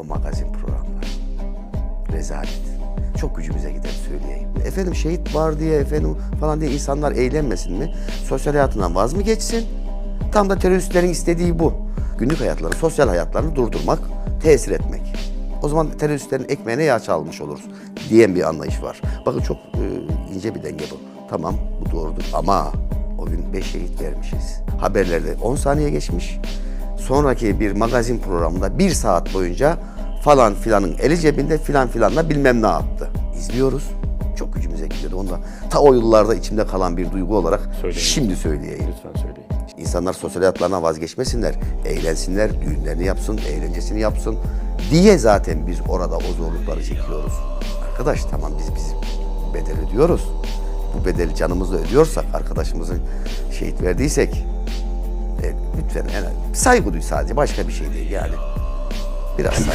o magazin programları. Rezalet. Çok gücümüze gider söyleyeyim. Efendim şehit var diye efendim falan diye insanlar eğlenmesin mi? Sosyal hayatından vaz mı geçsin? Tam da teröristlerin istediği bu. Günlük hayatlarını, sosyal hayatlarını durdurmak, tesir etmek. O zaman teröristlerin ekmeğine yağ çalmış oluruz diyen bir anlayış var. Bakın çok e, ince bir denge bu. Tamam bu doğrudur ama o gün beş şehit vermişiz. Haberlerde 10 saniye geçmiş. Sonraki bir magazin programında bir saat boyunca falan filanın eli cebinde filan filanla bilmem ne yaptı. İzliyoruz. Çok gücümüze gidiyordu. Onda ta o yıllarda içimde kalan bir duygu olarak Söyleyin. şimdi söyleyeyim. Lütfen söyleyin. İnsanlar sosyal hayatlarına vazgeçmesinler, eğlensinler, düğünlerini yapsın, eğlencesini yapsın diye zaten biz orada o zorlukları çekiyoruz. Arkadaş tamam biz biz bedel ödüyoruz. Bu bedeli canımızla ödüyorsak, arkadaşımızın şehit verdiysek lütfen yani saygı duy sadece başka bir şey değil yani. Biraz saygı.